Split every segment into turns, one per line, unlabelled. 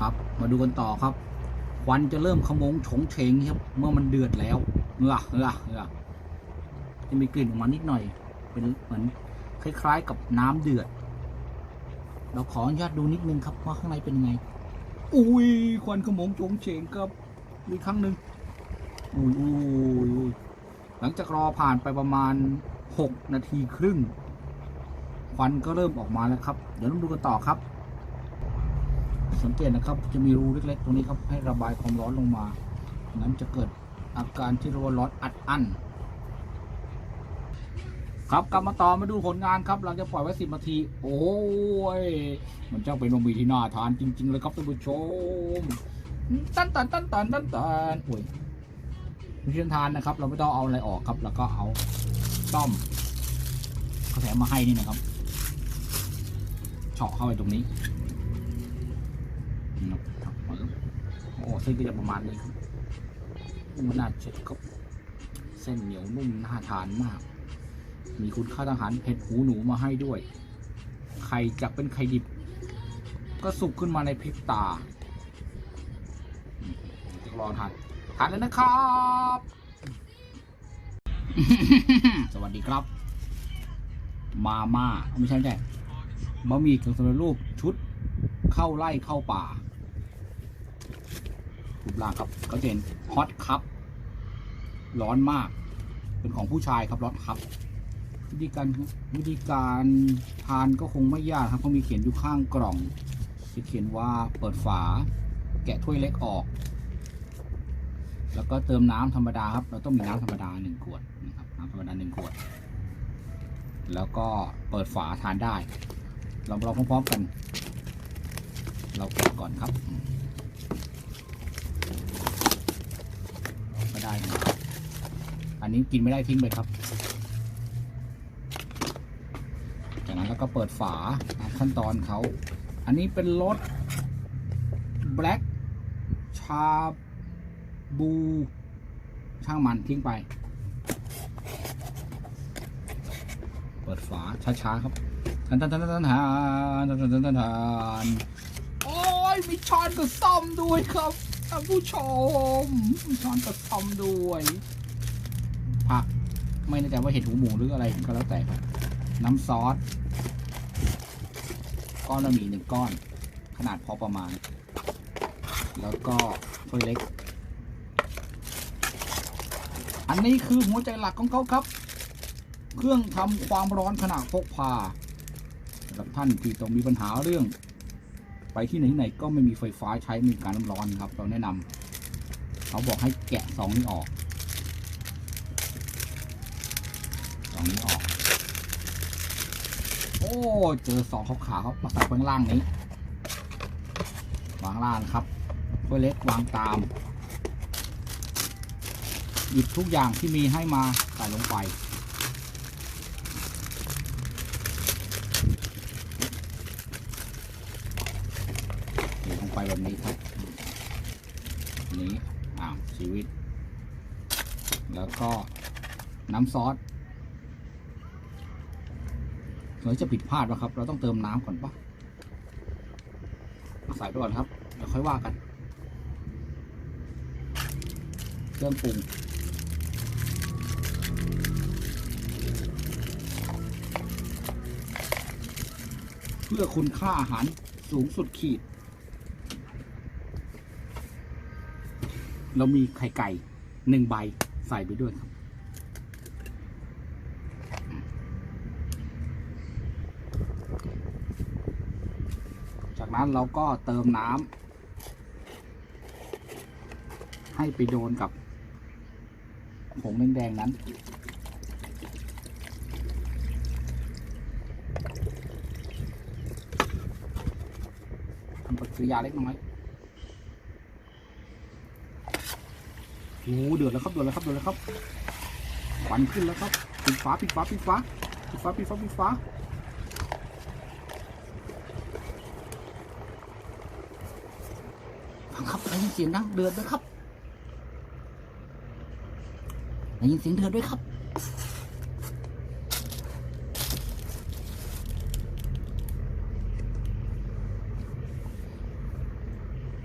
ครับ มาดูกันต่อครับ ควันจะเริ่มขมงโฉงเฉงครับ เมื่อมันเดือดแล้วเงือเงือเงือจะมีกลิ่นออกมานิดหน่อย เป็นเหมือนคล้าย ๆ กับน้ำเดือด เราขออนุญาตดูนิดนึงครับว่าข้างในเป็นยังไง อุ้ยควันขมงโฉงเฉงครับ มีครั้งหนึ่งอุ้ยอุ้ยอุ้ยหลังจากรอผ่านไปประมาณหกนาทีครึ่ง ควันก็เริ่มออกมาแล้วครับ เดี๋ยวเราดูกันต่อครับ สังเกตนะครับ จะมีรูเล็กๆ ตรงนี้ครับให้ระบายความร้อนลงมานั้นจะเกิดอาการที่เรียกว่าร้อนอัดอั้นครับกลับมาต่อมาดูผลงานครับ เราจะปล่อยไว้สิบนาที โอ้ย มันเจ้าเป็นบะหมี่ที่น่าทานจริง ๆ เลยครับท่านผู้ชมตันตันตันตันตันตันโอ้ยไม่ใช่ทานนะครับ เราไม่ต้องเอาอะไรออกครับ แล้วก็เอาต้อมเขาแถมมาให้นี่นะครับเฉาะเข้าไปตรงนี้ นะครับโอ้เส้นก็จะประมาณนี้ครับมันน่าจะครับ เส้นเหนียวนุ่มน่าทานมาก มีคุณค่าทางอาหารเผ็ดหูหนูมาให้ด้วย ไข่จากเป็นไข่ดิบ ก็สุกขึ้นมาในพริบตาจะรอทานทานเลยนะครับ สวัสดีครับ มาม่าไม่ใช่ไม่ใช่บะหมี่กึ่งสำเร็จรูปชุดเข้าไล่เข้าป่า รูปร่างครับก็จะเห็นฮอตครับร้อนมาก เป็นของผู้ชายครับร้อนครับ วิธีการวิธีการทานก็คงไม่ยากครับเพรามีเขียนอยู่ข้างกล่องจะเขียนว่าเปิดฝา แกะถ้วยเล็กออก แล้วก็เติมน้ำธรรมดาครับ เราต้องมีน้ำธรรมดาหนึ่งขวดนะครับน้ำธรรมดาหนึ่งขวด แล้วก็เปิดฝาทานได้ เราลองพร้อมๆกัน เราแกะก่อนครับอืมก็ ได้นะอันนี้กินไม่ได้ทิ้งไปครับ จากนั้นแล้วก็เปิดฝาขั้นตอนเขา อันนี้เป็นรส black ชาบู ช่างมันทิ้งไป เปิดฝาช้าๆครับทันทันทันทันทันทันทันทันทันทันทันโอ้ยมีช้อนกับซ่อมด้วยครับ ท่านผู้ชมช้อนกับซ่อมด้วยผักไม่แน่ใจว่าเห็ดหูหมูหรืออะไรก็แล้วแต่ครับ น้ำซอส ก้อนบะหมี่หนึ่งก้อน ขนาดพอประมาณ แล้วก็ถ้วยเล็ก อันนี้คือหัวใจหลักของเขาครับ เครื่องทำความร้อนขณะพกพาสำหรับท่านที่ต้องมีปัญหาเรื่อง ไปที่ไหนที่ไหนก็ไม่มีไฟฟ้าใช้มีการน้ำร้อนครับ เราแนะนำเขาบอกให้แกะสองนี้ออกสองนี้ออก โอ้ เจอสองขาวขาวๆครับมาใส่ข้างล่างนี้ วางล่างครับถ้วยเล็กวางตาม หยิบทุกอย่างที่มีให้มาใส่ลงไป เดี๋ยวลงไป แบบนี้ครับนี้อ้าวชีวิต แล้วก็น้ำซอสเราจะผิดพลาดวะครับ เราต้องเติมน้ำก่อนปะใส่ไปก่อนครับเดี๋ยวค่อยว่ากัน เครื่องปรุงเพื่อคุณค่าอาหารสูงสุดขีด เรามีไข่ไก่หนึ่งใบใส่ไปด้วยครับ จากนั้นเราก็เติมน้ำให้ไปโดนกับผงแดงๆนั้นทำปฏิกิริยาเล็กน้อย โอ้โหเดือดแล้วครับเดือดแล้วครับเดือดแล้วครับควันขึ้นแล้วครับปิดฟ้าปิดฟ้าปิดฟ้าปิดฟ้าปิดฟ้าปิดฟ้าฟังครับได้ยินเสียงดังเดือดด้วยครับได้ยินเสียงเดือดด้วยครับ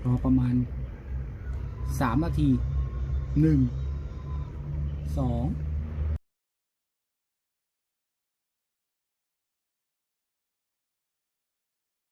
รอประมาณสามนาที หนึ่งสอง